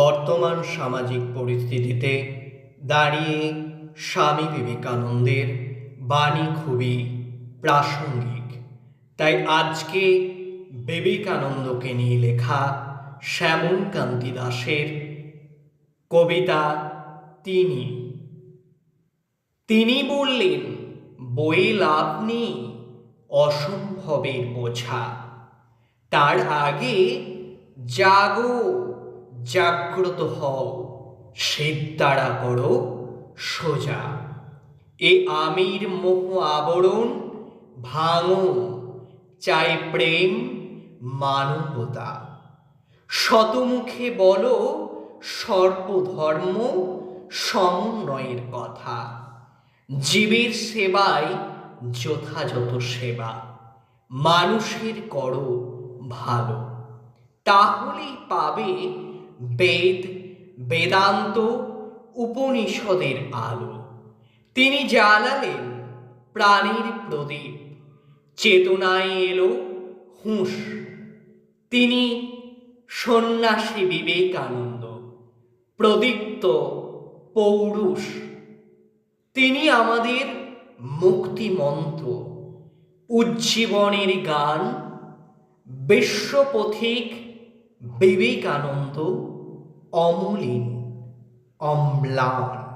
বর্তমান সামাজিক পরিস্থিতিতে দাঁড়িয়ে স্বামী বিবেকানন্দের বাণী খুবই প্রাসঙ্গিক। তাই আজকে বিবেকানন্দকে নিয়ে লেখা শ্যামলকান্তি দাসের কবিতা তিনি। তিনি বললেন, বইয়ে লাভ নেই, অসম্ভবের বোঝা। তার আগে জাগো জাগ্রত হও সিদ্ধারা করো সোজা। এ আমির মোহ আবরণ ভাঙো, চাই প্রেম মানবতা। শতমুখে বলো সর্বধর্ম সমন্বয়ের কথা। জীবের সেবায় যথাযথ সেবা। মানুষের করো ভালো। তাহলেই পাবে বেদ, বেদান্ত, উপনিষদের আলো। তিনি জ্বালালেন প্রাণীর প্রদীপ। চেতনায় এলো হুঁশ। তিনি সন্ন্যাসী বিবেকানন্দ, প্রদীপ্ত পৌরুষ। তিনি আমাদের মুক্তি মন্ত্র উজ্জীবনের গান, বিশ্বপথিক বিবেকানন্দ Omulin, Omlan.